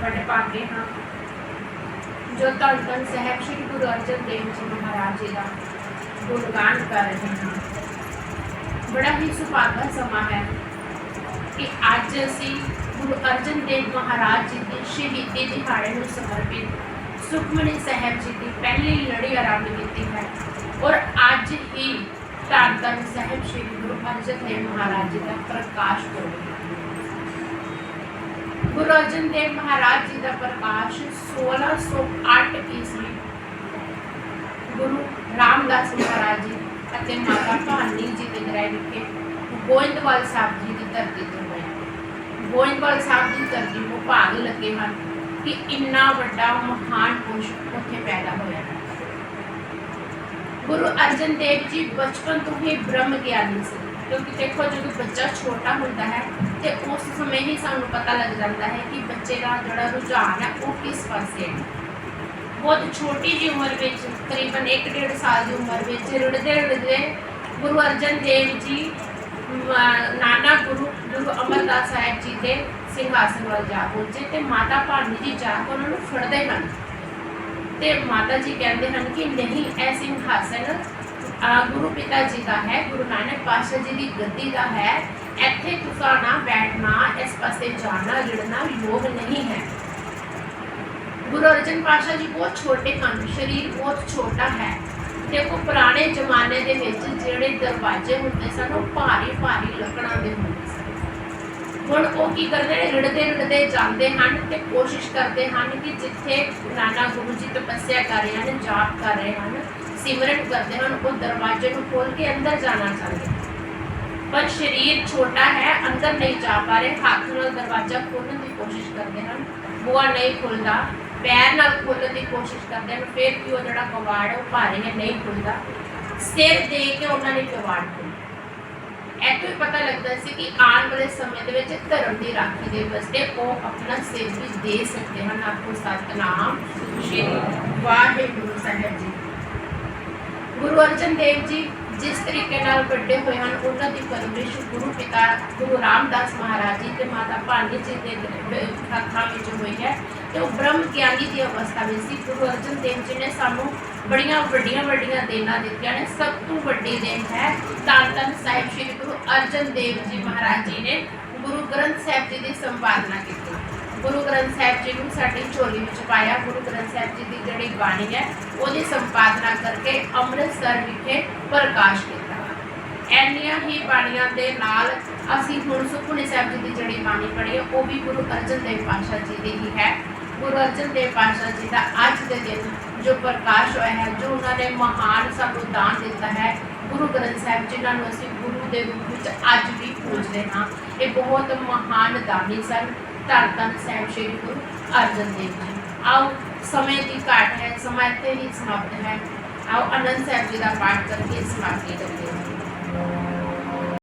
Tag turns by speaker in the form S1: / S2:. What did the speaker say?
S1: ਬੜੇ ਭਾਗੇ ਹਾਂ ਜੋ ਧੰਨ ਧੰਨ ਸਾਹਿਬ ਸ੍ਰੀ ਗੁਰੂ ਅਰਜਨ ਦੇਵ ਜੀ ਮਹਾਰਾਜ ਜੀ ਦਾ ਗੁਣਗਾਨ ਕਰ ਰਹੇ ਹਾਂ ਬੜਾ ਹੀ ਸੁਭਾਗਾ ਸਮਾਂ ਹੈ ਕਿ ਅੱਜ ਅਸੀਂ ਗੁਰੂ ਅਰਜਨ ਦੇਵ ਮਹਾਰਾਜ ਜੀ ਦੇ ਸ਼ਹੀਦੀ ਦਿਹਾੜੇ ਨੂੰ ਸਮਰਪਿਤ ਸੁਖਮਨੀ ਸਾਹਿਬ ਜੀ ਦੀ ਪਹਿਲੀ ਲੜੀ ਆਰੰਭ ਕੀਤੀ ਹੈ ਔਰ ਅੱਜ ਹੀ ਧੰਨ ਧੰਨ ਸਾਹਿਬ ਸ੍ਰੀ ਗੁਰੂ ਅਰਜਨ ਦੇਵ ਮਹਾਰਾਜ ਜੀ ਦਾ ਪ੍ਰਕਾਸ਼ ਪੁਰਬ ਹੈ ਗੁਰੂ ਅਰਜਨ ਦੇਵ ਮਹਾਰਾਜ ਜੀ ਦਾ ਪ੍ਰਕਾਸ਼ 1608 ਈਸਵੀ ਗੁਰੂ ਰਾਮਦਾਸ ਮਹਾਰਾਜ ਜੀ ਅਤੇ ਮਾਤਾ ਭਾਨੀ ਜੀ ਦੇ ਗ੍ਰਹਿ ਵਿਖੇ ਗੋਇੰਦਵਾਲ ਸਾਹਿਬ ਜੀ ਦੀ ਧਰਤੀ ਤੇ ਹੋਇਆ ਗੋਇੰਦਵਾਲ ਸਾਹਿਬ ਦੀ ਧਰਤੀ ਨੂੰ ਭਾਗ ਲੱਗੇ ਹਨ ਕਿ ਇੰਨਾ ਵੱਡਾ ਮਹਾਨ ਪੁਰਸ਼ ਉੱਥੇ ਪੈਦਾ ਹੋਇਆ ਹੈ ਗੁਰੂ ਅਰਜਨ ਦੇਵ ਜੀ ਬਚਪਨ ਤੋਂ ਹੀ ਬ੍ਰਹਮ ਗਿਆਨੀ ਸੀ ਕਿਉਂਕਿ ਦੇਖੋ ਜਦੋਂ ਬੱਚਾ ਛੋਟਾ ਹੁੰਦਾ ਹੈ ਤੇ ਉਸ ਸਮੇਂ ਹੀ ਸਾਨੂੰ ਪਤਾ ਲੱਗ ਜਾਂਦਾ ਹੈ ਕਿ ਬੱਚੇ ਦਾ ਜਿਹੜਾ ਰੁਝਾਨ ਹੈ ਉਹ ਕਿਸ ਪਾਸੇ ਹੈ। ਬਹੁਤ ਛੋਟੀ ਜਿਹੀ ਉਮਰ ਵਿੱਚ, ਤਕਰੀਬਨ 1.5 ਸਾਲ ਦੀ ਉਮਰ ਵਿੱਚ ਰੁੜਦੇ ਰੁੜਦੇ ਗੁਰੂ ਅਰਜਨ ਦੇਵ ਜੀ ਨਾਨਾ ਗੁਰੂ ਗੁਰੂ ਅਮਰਦਾਸ ਸਾਹਿਬ ਜੀ ਦੇ ਸਿੰਘਾਸਨ ਵੱਲ ਜਾ ਪਹੁੰਚੇ ਤੇ ਮਾਤਾ ਭਾਨੀ ਜੀ ਜਾ ਕੇ ਉਹਨਾਂ ਨੂੰ ਫੜਦੇ ਹਨ। ਤੇ ਮਾਤਾ ਜੀ ਕਹਿੰਦੇ ਹਨ ਕਿ ਨਹੀਂ, ਇਹ ਸਿੰਘਾਸਨ ਗੁਰੂ ਪਿਤਾ ਜੀ ਦਾ ਹੈ, ਗੁਰੂ ਨਾਨਕ ਪਾਤਸ਼ਾਹ ਜੀ ਦੀ ਗੱਦੀ ਦਾ ਹੈ। ਇੱਥੇ ਤੁਸੀਂ ਬੈਠਣਾ ਇਸ ਪਾਸੇ ਜਾਣਾ, ਲੜਨਾ ਯੋਗ ਨਹੀਂ ਹੈ। ਗੁਰੂ ਅਰਜਨ ਪਾਤਸ਼ਾਹ ਜੀ ਬਹੁਤ ਛੋਟੇ ਹਨ, ਸਰੀਰ ਬਹੁਤ ਛੋਟਾ ਹੈ। ਦੇਖੋ, ਪੁਰਾਣੇ ਜ਼ਮਾਨੇ ਦੇ ਵਿੱਚ ਜਿਹੜੇ ਦਰਵਾਜ਼ੇ ਹੁੰਦੇ ਸਨ, ਉਹ ਭਾਰੀ ਭਾਰੀ ਲੱਕੜਾਂ ਦੇ ਹੁੰਦੇ ਸਨ ਹੁਣ ਉਹ ਕੀ ਕਰਦੇ ਨੇ? ਰਿੜਦੇ ਰਿੜਦੇ ਜਾਂਦੇ ਹਨ ਤੇ ਕੋਸ਼ਿਸ਼ ਕਰਦੇ ਹਨ ਕਿ ਜਿੱਥੇ ਨਾਨਾ ਗੁਰੂ ਜੀ ਤਪੱਸਿਆ ਕਰ ਰਹੇ ਹਨ, ਜਾਪ ਕਰ ਰਹੇ ਹਨ, ਸਿਮਰਨ ਕਰਦੇ ਹਨ, ਉਹ ਦਰਵਾਜ਼ੇ ਨੂੰ ਖੋਲ ਕੇ ਅੰਦਰ ਜਾਣਾ ਚਾਹੁੰਦੇ ਹਨ। ਪਰ ਸਰੀਰ ਛੋਟਾ ਹੈ, ਅੰਦਰ ਨਹੀਂ ਜਾ ਪਾ ਰਹੇ, ਹੱਥ ਨਾਲ ਦਰਵਾਜ਼ਾ ਖੋਲ੍ਹਣ ਦੀ ਕੋਸ਼ਿਸ਼ ਕਰਦੇ ਹਨ, ਬੂਹਾ ਨਹੀਂ ਖੁੱਲਦਾ, ਪੈਰ ਨਾਲ ਖੋਲਣ ਦੀ ਕੋਸ਼ਿਸ਼ ਕਰਦੇ ਹਨ, ਫਿਰ ਵੀ ਉਹ ਜਿਹੜਾ ਕਵਾੜ ਹੈ ਉਹ ਭਾਰੀ ਹੈ, ਨਹੀਂ ਖੁੱਲਦਾ। ਸਿਰ ਦੇ ਕੇ ਉਹਨਾਂ ਨੇ ਕਵਾੜ ਖੋਲ੍ਹਿਆ। ਇੱਥੋਂ ਹੀ ਪਤਾ ਲੱਗਦਾ ਸੀ ਕਿ ਆਉਣ ਵਾਲੇ ਸਮੇਂ ਦੇ ਵਿੱਚ ਧਰਮ ਦੀ ਰਾਖੀ ਦੇ ਵਾਸਤੇ ਉਹ ਆਪਣਾ ਸਿਰ ਵੀ ਦੇ ਸਕਦੇ ਹਨ। ਆਪਕੋ ਸਤਨਾਮ ਸ਼੍ਰੀ ਵਾਹਿਗੁਰੂ ਸਾਹਿਬ ਜੀ। ਗੁਰੂ ਅਰਜਨ ਦੇਵ ਜੀ ਜਿਸ ਤਰੀਕੇ ਨਾਲ ਵੱਡੇ ਹੋਏ ਹਨ, ਉਹਨਾਂ ਦੀ ਪਰਵਰਿਸ਼ ਗੁਰੂ ਪਿਤਾ, ਗੁਰੂ ਰਾਮਦਾਸ ਮਹਾਰਾਜ ਜੀ ਤੇ ਮਾਤਾ ਭਾਨੀ ਜੀ ਦੇ ਹੱਥਾਂ ਵਿੱਚ ਹੋਈ ਹੈ ਤੇ ਉਹ ਬ੍ਰਹਮ ਗਿਆਨੀ ਦੀ ਅਵਸਥਾ ਵਿੱਚ ਸੀ। ਗੁਰੂ ਅਰਜਨ ਦੇਵ ਜੀ ਨੇ ਸਾਨੂੰ ਬੜੀਆਂ ਵੱਡੀਆਂ ਵੱਡੀਆਂ ਦੇਣਾ ਦਿੱਤੀਆਂ ਨੇ। ਸਭ ਤੋਂ ਵੱਡੀ ਦੇਣ ਹੈ ਧੰਨ ਧੰਨ ਸਾਹਿਬ ਸ੍ਰੀ ਗੁਰੂ ਅਰਜਨ ਦੇਵ ਜੀ ਮਹਾਰਾਜ ਜੀ ਨੇ ਗੁਰੂ ਗ੍ਰੰਥ ਸਾਹਿਬ ਜੀ ਦੀ ਸੰਪਾਦਨਾ ਕੀਤੀ। ਗੁਰੂ ਗ੍ਰੰਥ ਸਾਹਿਬ ਜੀ ਨੂੰ ਸਾਡੀ ਝੋਲੀ ਵਿੱਚ ਪਾਇਆ। ਗੁਰੂ ਗ੍ਰੰਥ ਸਾਹਿਬ ਜੀ ਦੀ ਜਿਹੜੀ ਬਾਣੀ ਹੈ, ਉਹਦੀ ਸੰਪਾਦਨਾ ਕਰਕੇ ਅੰਮ੍ਰਿਤਸਰ ਵਿਖੇ ਪ੍ਰਕਾਸ਼ ਕੀਤਾ। ਐਨੀਆਂ ਹੀ ਬਾਣੀਆਂ ਦੇ ਨਾਲ ਅਸੀਂ ਹੁਣ ਸੁਖਮਨੀ ਸਾਹਿਬ ਜੀ ਦੀ ਜਿਹੜੀ ਬਾਣੀ ਪੜ੍ਹੀ ਉਹ ਵੀ ਗੁਰੂ ਅਰਜਨ ਦੇਵ ਪਾਤਸ਼ਾਹ ਜੀ ਦੀ ਹੀ ਹੈ। ਗੁਰੂ ਅਰਜਨ ਦੇਵ ਪਾਤਸ਼ਾਹ ਜੀ ਦਾ ਅੱਜ ਦੇ ਦਿਨ ਜੋ ਪ੍ਰਕਾਸ਼ ਹੋਇਆ ਹੈ, ਜੋ ਉਹਨਾਂ ਨੇ ਮਹਾਨ ਸਾਨੂੰ ਦਾਨ ਦਿੱਤਾ ਹੈ, ਗੁਰੂ ਗ੍ਰੰਥ ਸਾਹਿਬ ਜਿਨ੍ਹਾਂ ਨੂੰ ਅਸੀਂ ਗੁਰੂ ਦੇ ਰੂਪ ਵਿੱਚ ਅੱਜ ਵੀ ਪੂਜਦੇ ਹਾਂ। ਇਹ ਬਹੁਤ ਮਹਾਨ ਦਾਨੀ ਸਨ। ਧੰਨ ਧੰਨ ਸਾਹਿਬ ਸ੍ਰੀ ਗੁਰੂ ਅਰਜਨ ਦੇਵ ਜੀ। ਆਓ, ਸਮੇਂ ਦੀ ਘਾਟ ਹੈ, ਸਮਾਂ ਇੱਥੇ ਹੀ ਸਮਾਪਤ ਹੈ। ਆਓ, ਅਨੰਦ ਸਾਹਿਬ ਜੀ ਦਾ ਪਾਠ ਕਰਕੇ ਸਮਾਪਤੀ ਕਰਦੇ ਹਾਂ